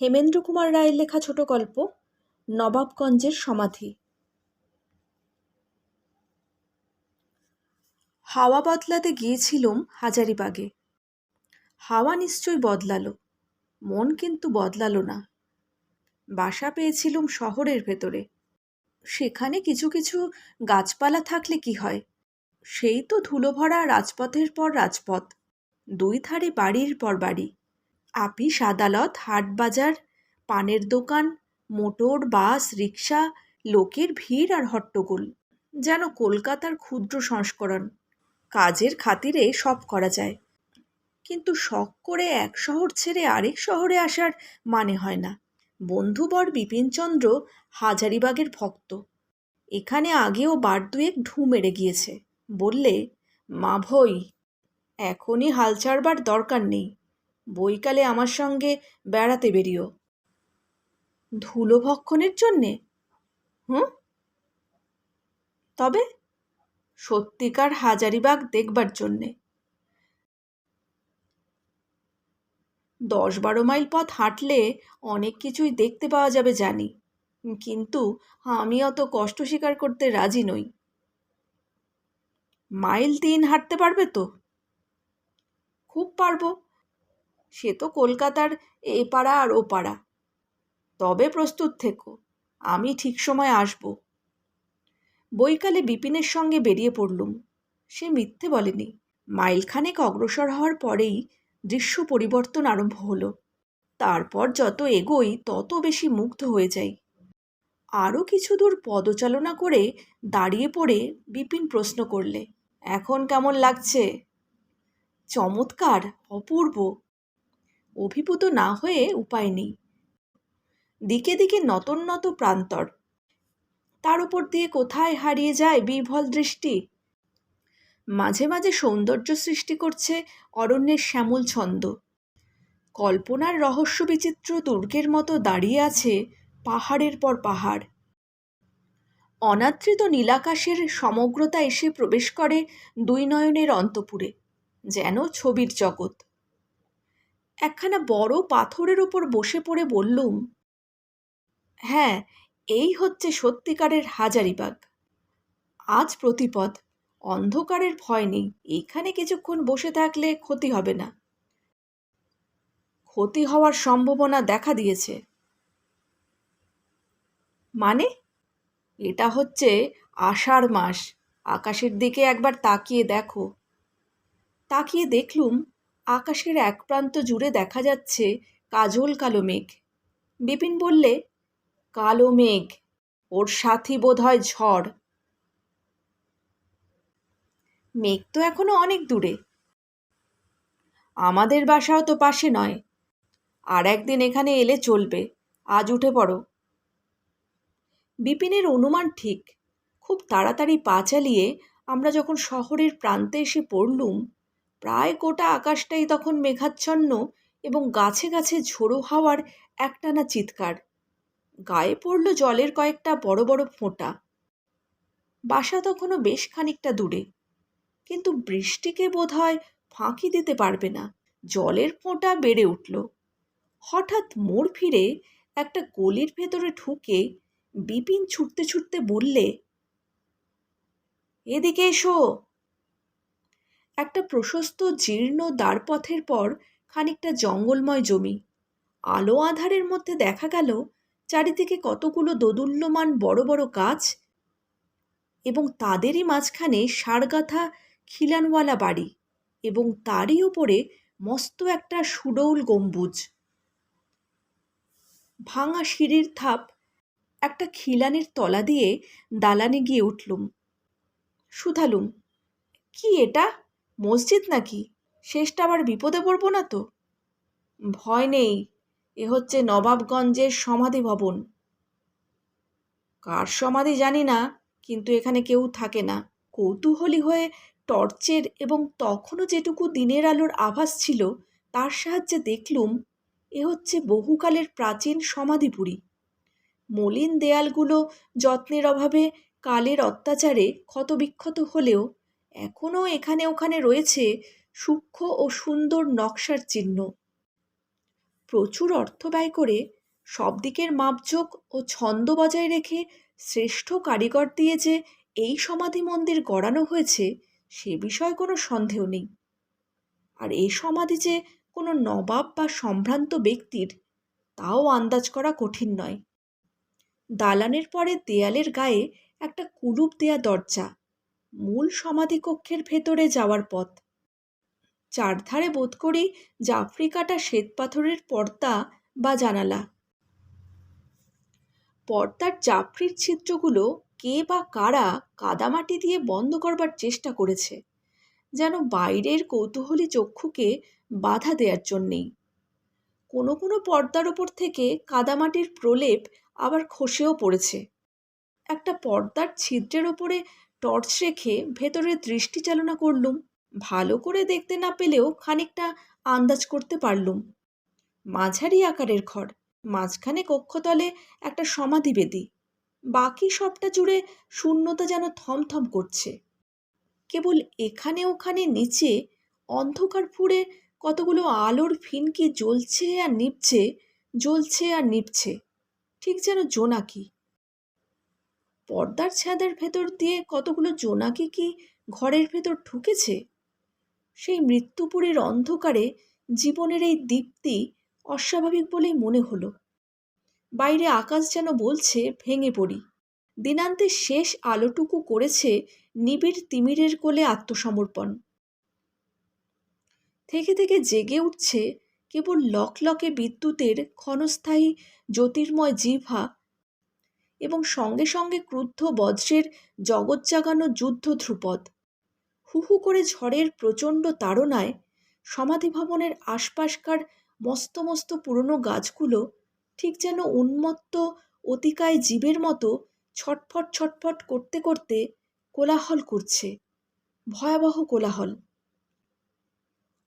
হেমেন্দ্র কুমার রায়ের লেখা ছোট গল্প, নবাবগঞ্জের সমাধি। হাওয়া বদলাতে গিয়েছিলুম হাজারিবাগে। হাওয়া নিশ্চয় বদলালো, মন কিন্তু বদলালো না। বাসা পেয়েছিলুম শহরের ভেতরে। সেখানে কিছু কিছু গাছপালা থাকলে কি হয়? সেই তো ধুলো ভরা রাজপথের পর রাজপথ, দুই ধারে বাড়ির পর বাড়ি। আপিস আদালত হাট বাজার পানের দোকান, মোটর, বাস, রিক্সা, লোকের ভিড় আর হট্টগোল। যেন কলকাতার ক্ষুদ্র সংস্করণ। কাজের খাতিরে সব করা যায়। কিন্তু শখ করে এক শহর ছেড়ে আরেক শহরে আসার মানে হয় না। বন্ধুবর বিপিনচন্দ্র হাজারিবাগের ভক্ত। এখানে আগেও বার দুয়েক ঢু মেরে গিয়েছে। বললে, মা ভই, এখনই হাল ছাড়বার দরকার নেই। বৈকালে আমার সঙ্গে বেড়াতে বেরিও ধুলো ভক্ষণের জন্যে? হুম তবে সত্যিকার হাজারিবাগ দেখবার জন্যে। দশ বারো মাইল পথ হাঁটলে অনেক কিছুই দেখতে পাওয়া যাবে জানি, কিন্তু আমি অত কষ্ট স্বীকার করতে রাজি নই। মাইল তিন হাঁটতে পারবে তো? খুব পারব। সে তো কলকাতার এ আর ও পাড়া। তবে প্রস্তুত থেকো, আমি ঠিক সময় আসব। বৈকালে বিপিনের সঙ্গে বেরিয়ে পড়লুম। সে মিথ্যে বলেনি। মাইলখানেক অগ্রসর হওয়ার পরেই দৃশ্য পরিবর্তন আরম্ভ হলো। তারপর যত এগোই, তত বেশি মুগ্ধ হয়ে যাই। আরও কিছু দূর পদচালনা করে দাঁড়িয়ে পড়ে বিপিন প্রশ্ন করলে, এখন কেমন লাগছে? চমৎকার, অপূর্ব। অভিভূত না হয়ে উপায় নেই। দিকে দিকে নতন নত প্রান্তর। তার উপর দিয়ে কোথায় হারিয়ে যায় বিভল দৃষ্টি? মাঝে মাঝে সৌন্দর্য সৃষ্টি করছে অরণ্যের শ্যামল ছন্দ। কল্পনার রহস্য বিচিত্র দুর্গের মতো দাঁড়িয়ে আছে পাহাড়ের পর পাহাড়। অনাদৃত নীলাকাশের সমগ্রতা এসে প্রবেশ করে দুই নয়নের অন্তপুরে, যেন ছবির জগৎ। একখানা বড় পাথরের ওপর বসে পড়ে বললুম হ্যাঁ এই হচ্ছে সত্যিকারের হাজারিবাগ। আজ প্রতিপদ, অন্ধকারের ভয় নেই এখানে কিছুক্ষণ বসে থাকলে ক্ষতি হবে না। ক্ষতি হওয়ার সম্ভাবনা দেখা দিয়েছে। মানে? এটা হচ্ছে আষাঢ় মাস। আকাশের দিকে একবার তাকিয়ে দেখো। তাকিয়ে দেখলুম আকাশের এক প্রান্ত জুড়ে দেখা যাচ্ছে কাজল কালো মেঘ। বিপিন বললে, কালো মেঘ, ওর সাথী বোধ হয় ঝড়। মেঘ তো এখনও অনেক দূরে। আমাদের বাসাও তো পাশে নয়। আর একদিন এখানে এলে চলবে, আজ উঠে পড়ো। বিপিনের অনুমান ঠিক। খুব তাড়াতাড়ি পা চালিয়ে আমরা যখন শহরের প্রান্তে এসে পড়লুম প্রায় গোটা আকাশটাই তখন মেঘাচ্ছন্ন এবং গাছে গাছে ঝোড়ো হাওয়ার একটানা চিৎকার। গায়ে পড়ল জলের কয়েকটা বড় বড় ফোঁটা। বাসা তখনও বেশ খানিকটা দূরে। কিন্তু বৃষ্টিকে বোধ হয় ফাঁকি দিতে পারবে না। জলের ফোঁটা বেড়ে উঠল। হঠাৎ মোড় ফিরে একটা গলির ভেতরে ঢুকে বিপিন ছুটতে ছুটতে বললে, এদিকে এসো। একটা প্রশস্ত, জীর্ণ দ্বারপথের পর খানিকটা জঙ্গলময় জমি। আলো আধারের মধ্যে দেখা গেল চারিদিকে কতগুলো দোদুল্যমান বড় বড় গাছ এবং তাদেরই মাঝখানে সারগাথা খিলানওয়ালা বাড়ি এবং তারই উপরে মস্ত একটা সুডৌল গম্বুজ। ভাঙা সিঁড়ির থাপ একটা খিলানের তলা দিয়ে দালানে গিয়ে উঠলুম। শুধালুম, কি এটা? মসজিদ নাকি? শেষটা আবার বিপদে পড়ব না তো? ভয় নেই, এ হচ্ছে নবাবগঞ্জের সমাধি ভবন। কার সমাধি জানি না, কিন্তু এখানে কেউ থাকে না। কৌতূহলী হয়ে টর্চের এবং তখনও যেটুকু দিনের আলোর আভাস ছিল, তার সাহায্যে দেখলুম, এ হচ্ছে বহুকালের প্রাচীন সমাধিপুরী। মলিন দেয়ালগুলো যত্নের অভাবে কালের অত্যাচারে ক্ষতবিক্ষত হলেও এখনও এখানে ওখানে রয়েছে সূক্ষ্ম ও সুন্দর নকশার চিহ্ন। প্রচুর অর্থ ব্যয় করে সব দিকের মাপজোক ও ছন্দ বজায় রেখে শ্রেষ্ঠ কারিগর দিয়ে যে এই সমাধি মন্দির গড়ানো হয়েছে, সে বিষয়ে কোনো সন্দেহ নেই। আর এই সমাধি যে কোনো নবাব বা সম্ভ্রান্ত ব্যক্তির, তাও আন্দাজ করা কঠিন নয়। দালানের পরে দেয়ালের গায়ে একটা কুলুপ দেয়া দরজা। মূল সমাধিকক্ষের ভেতরে যাওয়ার পথ। চারধারে বোধ করি জাফরি কাটা শ্বেতপাথরের পর্দা বা জানালা। পর্দার জাফরির ছিদ্রগুলো কে বা কারা কাদামাটি দিয়ে বন্ধ করবার চেষ্টা করেছে, যেন বাইরের কৌতূহলী চক্ষুকে বাধা দেওয়ার জন্যেই কোনো কোনো পর্দার ওপর থেকে কাদামাটির প্রলেপ আবার খসেও পড়েছে। একটা পর্দার ছিদ্রের ওপরে টর্চ রেখে ভেতরে দৃষ্টি চালনা করলুম। ভালো করে দেখতে না পেলেও খানিকটা আন্দাজ করতে পারলুম। মাঝারি আকারের ঘর, মাঝখানে কক্ষতলে একটা সমাধি বেদি বাকি সবটা জুড়ে শূন্যতা যেন থমথম করছে। কেবল এখানে ওখানে নিচে অন্ধকার ফুঁড়ে কতগুলো আলোর ফিনকি জ্বলছে আর নিপছে, জ্বলছে আর নিপছে। ঠিক যেন জোনাকি। পর্দার ছাদের ভেতর দিয়ে কতগুলো জোনাকি কি ঘরের ভেতর ঢুকেছে? সেই মৃত্যুপুরের অন্ধকারে জীবনের এই দীপ্তি অস্বাভাবিক বলেই মনে হলো। বাইরে আকাশ যেন বলছে, ভেঙে পড়ি। দিনান্তে শেষ আলোটুকু করেছে নিবিড় তিমিরের কোলে আত্মসমর্পণ। থেকে থেকে জেগে উঠছে কেবল লকলকে বিদ্যুতের ক্ষণস্থায়ী জ্যোতির্ময় জিভা এবং সঙ্গে সঙ্গে ক্রুদ্ধ বজ্রের জগৎ জাগানো যুদ্ধ ধ্রুপদ। হু হু করে ঝড়ের প্রচণ্ড তাড়নায় সমাধি ভবনের আশপাশকার মস্ত মস্ত পুরনো গাছগুলো ঠিক যেন উন্মত্ত অতিকায় জীবের মতো ছটফট ছটফট করতে করতে কোলাহল করছে, ভয়াবহ কোলাহল।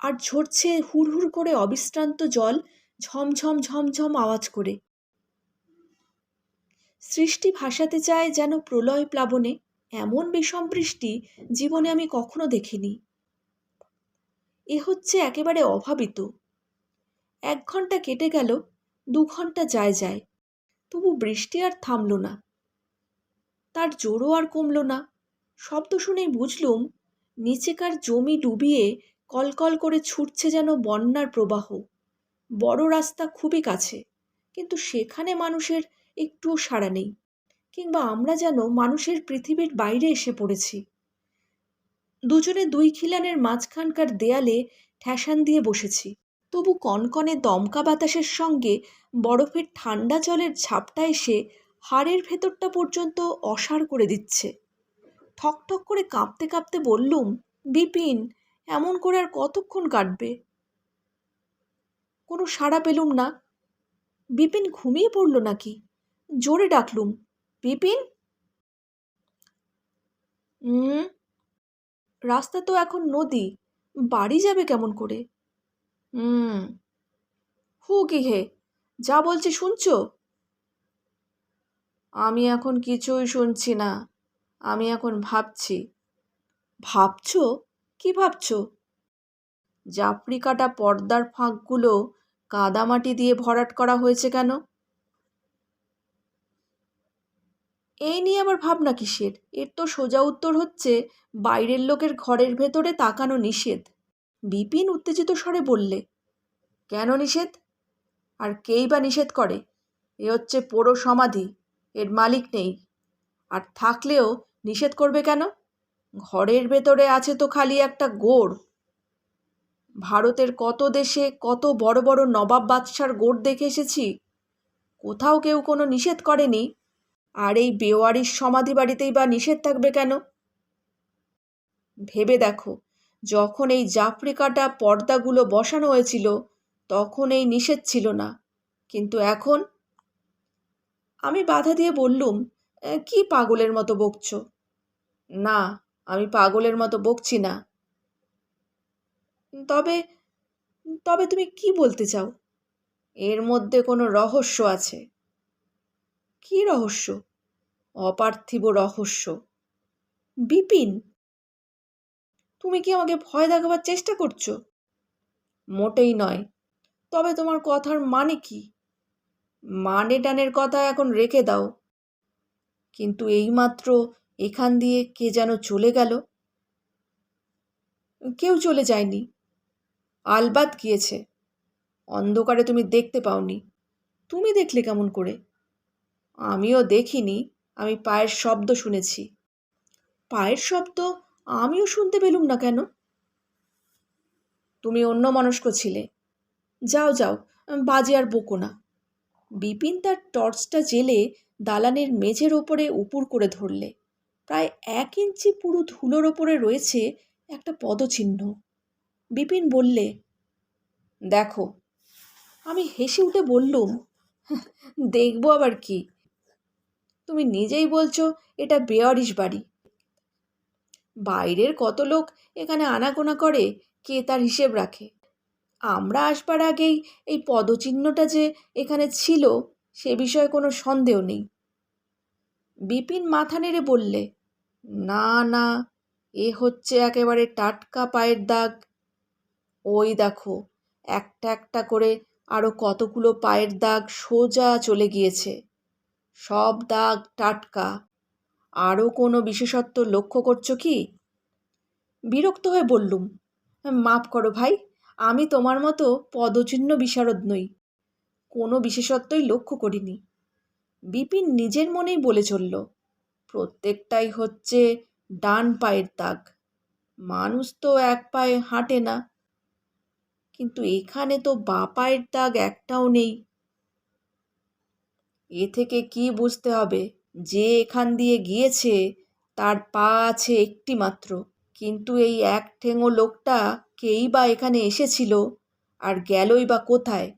আর ঝরছে হুড়হুড় করে অবিশ্রান্ত জল ঝমঝম ঝমঝম আওয়াজ করে। সৃষ্টি ভাসাতে চায় যেন প্রলয় প্লাবনে এমন বিষম বৃষ্টি জীবনে আমি কখনো দেখিনি। এ হচ্ছে একেবারে অভাবিত। এক ঘণ্টা কেটে গেল, দু ঘণ্টা যায় যায়, তবু বৃষ্টি আর থামল না। তার জোরও আর কমল না। শব্দ শুনেই বুঝলুম, নিচেকার জমি ডুবিয়ে কলকল করে ছুটছে যেন বন্যার প্রবাহ। বড় রাস্তা খুবই কাছে, কিন্তু সেখানে মানুষের একটুও সাড়া নেই। কিংবা আমরা যেন মানুষের পৃথিবীর বাইরে এসে পড়েছি। দুজনে দুই খিলানের মাঝখানকার দেয়ালে ঠ্যাসান দিয়ে বসেছি। তবু কনকনে দমকা বাতাসের সঙ্গে বরফের ঠান্ডা জলের ঝাপটা এসে হাড়ের ভেতরটা পর্যন্ত অসাড় করে দিচ্ছে। ঠকঠক করে কাঁপতে কাঁপতে বললুম, বিপিন, এমন করে আর কতক্ষণ কাটবে? কোনো সাড়া পেলুম না। বিপিন ঘুমিয়ে পড়ল নাকি? জোরে ডাকলুম, বিপিন? হুম রাস্তা তো এখন নদী, বাড়ি যাবে কেমন করে? হুম হু কি হে, যা বলছি শুনছো? আমি এখন কিছুই শুনছি না, আমি এখন ভাবছি। ভাবছ? কি ভাবছ? জাফরি কাটা পর্দার ফাঁকগুলো কাদামাটি দিয়ে ভরাট করা হয়েছে কেন? এই নিয়ে আবার ভাবনা কিসের? এর তো সোজা উত্তর হচ্ছে, বাইরের লোকের ঘরের ভেতরে তাকানো নিষেধ। বিপিন উত্তেজিত স্বরে বললে, কেন নিষেধ? আর কেই বা নিষেধ করে? এ হচ্ছে পোড়ো সমাধি, এর মালিক নেই। আর থাকলেও নিষেধ করবে কেন? ঘরের ভেতরে আছে তো খালি একটা গোড়। ভারতের কত দেশে কত বড় বড় নবাব বাদশার গোড় দেখে এসেছি। কোথাও কেউ কোনো নিষেধ করেনি। আর এই বেওয়ারির সমাধি বাড়িতেই বা নিষেধ থাকবে কেন? ভেবে দেখো, যখন এই জাফরি কাটা পর্দাগুলো বসানো হয়েছিল, তখন এই নিষেধ ছিল না। কিন্তু এখন? আমি বাধা দিয়ে বললুম কি পাগলের মতো বকছ? না, আমি পাগলের মতো বকছি না। তবে তবে তুমি কি বলতে চাও? এর মধ্যে কোনো রহস্য আছে। কি রহস্য? অপার্থিব রহস্য। বিপিন, তুমি কি আমাকে ভয় দেখাবার চেষ্টা করছ? মোটেই নয়। তবে তোমার কথার মানে কি? মানে টানের কথা এখন রেখে দাও। কিন্তু এইমাত্র এখান দিয়ে কে যেন চলে গেল? কেউ চলে যায়নি। আলবাত গিয়েছে। অন্ধকারে তুমি দেখতে পাওনি। তুমি দেখলে কেমন করে? আমিও দেখিনি, আমি পায়ের শব্দ শুনেছি। পায়ের শব্দ আমিও শুনতে পেলুম না কেন? তুমি অন্য মনস্ক ছিলে। যাও যাও, বাজে আর বকো না। বিপিন তার টর্চটা জেলে দালানের মেঝের ওপরে উপুর করে ধরলে। প্রায় এক ইঞ্চি পুরো ধুলোর ওপরে রয়েছে একটা পদচিহ্ন। বিপিন বললে, দেখো। আমি হেসে উঠে বললুম, দেখব আবার কি? তুমি নিজেই বলছো এটা বেয়ারিশ বাড়ি। বাইরের কত লোক এখানে আনাগোনা করে, কে তার হিসেব রাখে? আমরা আসবার আগেই এই পদচিহ্নটা যে এখানে ছিল, সে বিষয়ে কোনো সন্দেহ নেই। বিপিন মাথা নেড়ে বললে, না না, এ হচ্ছে একেবারে টাটকা পায়ের দাগ। ওই দেখো, একটা একটা করে আরও কতগুলো পায়ের দাগ সোজা চলে গিয়েছে। সব দাগ টাটকা। আরও কোনো বিশেষত্ব লক্ষ্য করছ কি? বিরক্ত হয়ে বললুম মাপ করো ভাই, আমি তোমার মতো পদচিহ্ন বিশারদ নই। কোনো বিশেষত্বই লক্ষ্য করিনি। বিপিন নিজের মনেই বলে চলল, প্রত্যেকটাই হচ্ছে ডান পায়ের দাগ। মানুষ তো এক পায়ে হাঁটে না। কিন্তু এখানে তো বা পায়ের দাগ একটাও নেই। এ থেকে কি বুঝতে হবে যে এখান দিয়ে গিয়েছে, তার পা আছে একটি মাত্র। কিন্তু এই এক ঠেঙো লোকটা কেই বা এখানে এসেছিল? আর গেলই বা কোথায়?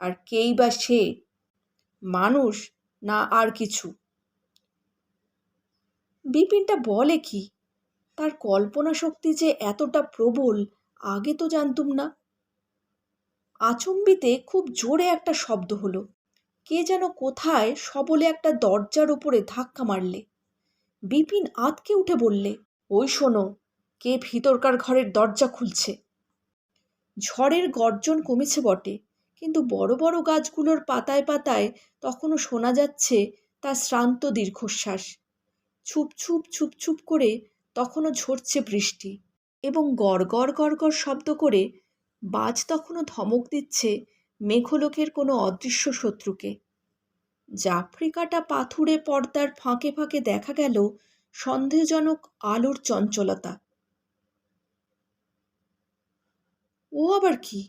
আর কেই বা সে? মানুষ না আর কিছু? বিপিনটা বলে কি? তার কল্পনা শক্তি যে এতটা প্রবল, আগে তো জানতুম না। আচম্বিতে খুব জোরে একটা শব্দ হলো। কে যেন কোথায় সবলে একটা দরজার উপরে ধাক্কা মারলে। বিপিন আতকে উঠে বললে, ওই শোনো, কে ভিতরকার ঘরের দরজা খুলছে? ঝড়ের গর্জন কমেছে বটে, কিন্তু বড় বড় গাছগুলোর পাতায় পাতায় তখনও শোনা যাচ্ছে তার শ্রান্ত দীর্ঘশ্বাস। ছুপ ছুপ ছুপ ছুপ করে তখনও ঝরছে বৃষ্টি এবং গড় গড় গড় গড় শব্দ করে বাজ তখনও ধমক দিচ্ছে মেঘলোকের কোনো অদৃশ্য শত্রুকে। জাফরি কাটা পাথুরে পর্দার ফাঁকে ফাঁকে দেখা গেল সন্দেহজনক আলোর চঞ্চলতা। ও আবার কি?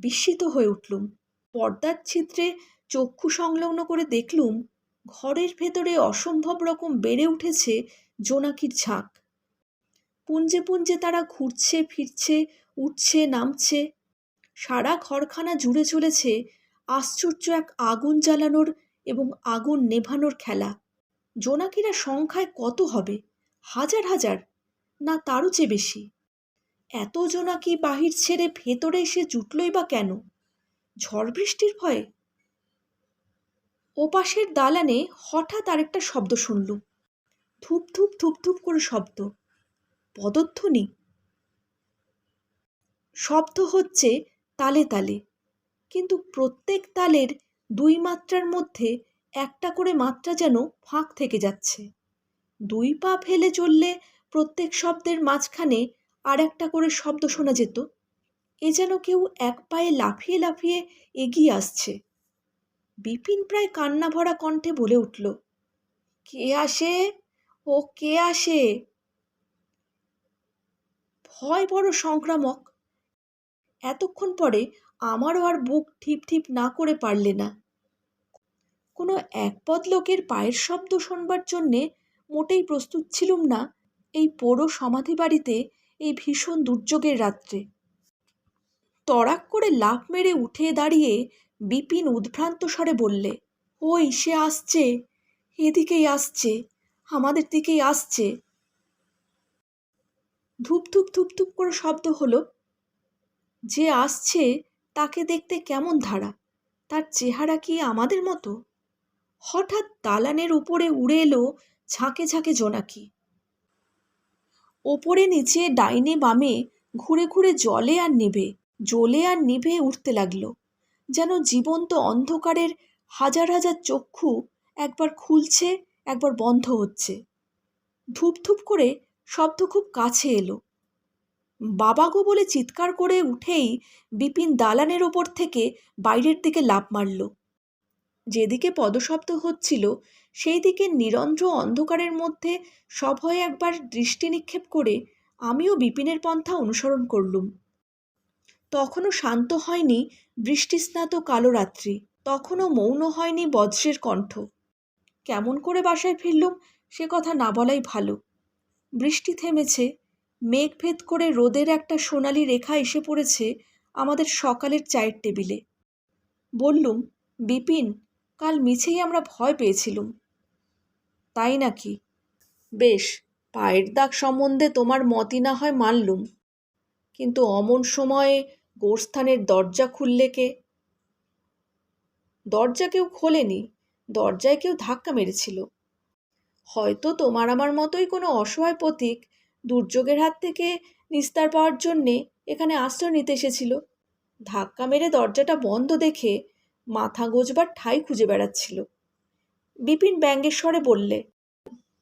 বিস্মিত হয়ে উঠলুম। পর্দার ছিদ্রে চক্ষু সংলগ্ন করে দেখলুম, ঘরের ভেতরে অসম্ভব রকম বেড়ে উঠেছে জোনাকির ঝাঁক। পুঞ্জে পুঞ্জে তারা ঘুরছে, ফিরছে, উঠছে, নামছে। সারা ঘরখানা জুড়ে চলেছে আশ্চর্য এক আগুন জ্বালানোর এবং আগুন নেভানোর খেলা। জোনাকিরা সংখ্যায় কত হবে? হাজার হাজার, না তারও চেয়ে বেশি। এত জোনাকি বাহির ছেড়ে ভেতরে এসে জুটলই বা কেন? ঝড় বৃষ্টির ভয়ে? ওপাশের দালানে হঠাৎ আরেকটা শব্দ শুনলুম ধূপ ধূপ ধূপ ধূপ করে শব্দ। পদধ্বনি। শব্দ হচ্ছে তালে তালে। কিন্তু প্রত্যেক তালের দুই মাত্রার মধ্যে একটা করে মাত্রা যেন ফাঁক থেকে যাচ্ছে। দুই পা ফেলে চললে প্রত্যেক শব্দের মাঝখানে আর একটা করে শব্দ শোনা যেত। এ যেন কেউ এক পায়ে লাফিয়ে লাফিয়ে এগিয়ে আসছে। বিপিন প্রায় কান্না ভরা কণ্ঠে বলে উঠল, কে আসে? ও কে আসে? ভয় বড় সংক্রামক এতক্ষণ পরে আমারও আর বুক ঠিপ ঠিপ না করে পারলে না। কোনো একপদ লোকের পায়ের শব্দ শোনবার জন্যে মোটেই প্রস্তুত ছিলুম না এই পোড়ো সমাধি বাড়িতে এই ভীষণ দুর্যোগের রাত্রে। তড়াক করে লাফ মেরে উঠে দাঁড়িয়ে বিপিন উদ্ভ্রান্ত স্বরে বললে, ওই সে আসছে, এদিকেই আসছে, আমাদের দিকেই আসছে। ধূপ ধূপ ধূপ ধূপ করে শব্দ হলো যে আসছে তাকে দেখতে কেমন ধারা? তার চেহারা কি আমাদের মতো? হঠাৎ দালানের উপরে উড়ে এলো ঝাঁকে ঝাঁকে জোনাকি। ওপরে নিচে ডাইনে বামে ঘুরে ঘুরে জলে আর নেবে জ্বলে আর নিভে উঠতে লাগল, যেন জীবন্ত অন্ধকারের হাজার হাজার চক্ষু একবার খুলছে, একবার বন্ধ হচ্ছে। ধূপ ধূপ করে শব্দ খুব কাছে এলো। বাবা গো বলে চিৎকার করে উঠেই বিপিন দালানের ওপর থেকে বাইরের দিকে লাফ মারল। যেদিকে পদশব্দ হচ্ছিল সেই দিকে নিরন্ধ্র অন্ধকারের মধ্যে সভয়ে একবার দৃষ্টি নিক্ষেপ করে আমিও বিপিনের পন্থা অনুসরণ করলুম। তখনও শান্ত হয়নি বৃষ্টিস্নাত কালো রাত্রি তখনও মৌন হয়নি বজ্রের কণ্ঠ। কেমন করে বাসায় ফিরলুম সে কথা না বলাই ভালো। বৃষ্টি থেমেছে মেঘ ভেদ করে রোদের একটা সোনালি রেখা এসে পড়েছে আমাদের সকালের চায়ের টেবিলে। বললুম, বিপিন, কাল মিছেই আমরা ভয় পেয়েছিলুম। তাই নাকি? বেশ, পায়ের দাগ সম্বন্ধে তোমার মতই না হয় মানলুম। কিন্তু অমন সময়ে গোরস্থানের দরজা খুললে কে? দরজা কেউ খোলেনি, দরজায় কেউ ধাক্কা মেরেছিল। হয়তো তোমার আমার মতোই কোনো অসহায় পথিক দুর্যোগের হাত থেকে নিস্তার পাওয়ার জন্যে এখানে আশ্রয় নিতে এসেছিল। ধাক্কা মেরে দরজাটা বন্ধ দেখে মাথা গোজবার ঠাই খুঁজে বেড়াচ্ছিল। বিপিন ব্যঙ্গেশ্বরে বললে,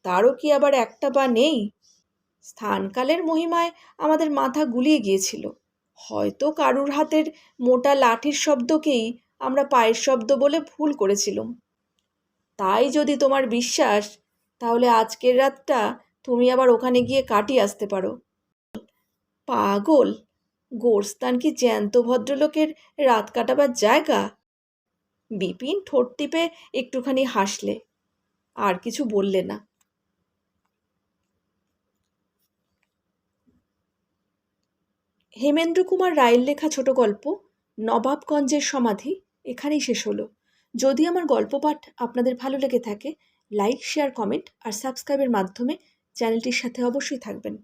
তারও কি আবার একটা বা নেই? স্থানকালের মহিমায় আমাদের মাথা গুলিয়ে গিয়েছিল। হয়তো কারুর হাতের মোটা লাঠির শব্দকেই আমরা পায়ের শব্দ বলে ভুল করেছিলাম। তাই যদি তোমার বিশ্বাস, তাহলে আজকের রাতটা তুমি আবার ওখানে গিয়ে কাটিয়ে আসতে পারো। পাগল! গোরস্থান কি জ্যান্ত ভদ্রলোকের রাত কাটাবার জায়গা? বিপিন ঠোঁট টিপে একটুখানি হাসলে, আর কিছু বললে না। হেমেন্দ্র কুমার রায়ের লেখা ছোট গল্প, নবাবগঞ্জের সমাধি, এখানেই শেষ হলো। যদি আমার গল্প পাঠ আপনাদের ভালো লেগে থাকে, লাইক, শেয়ার, কমেন্ট আর সাবস্ক্রাইবের মাধ্যমে চ্যানেলটির সাথে অবশ্যই থাকবেন।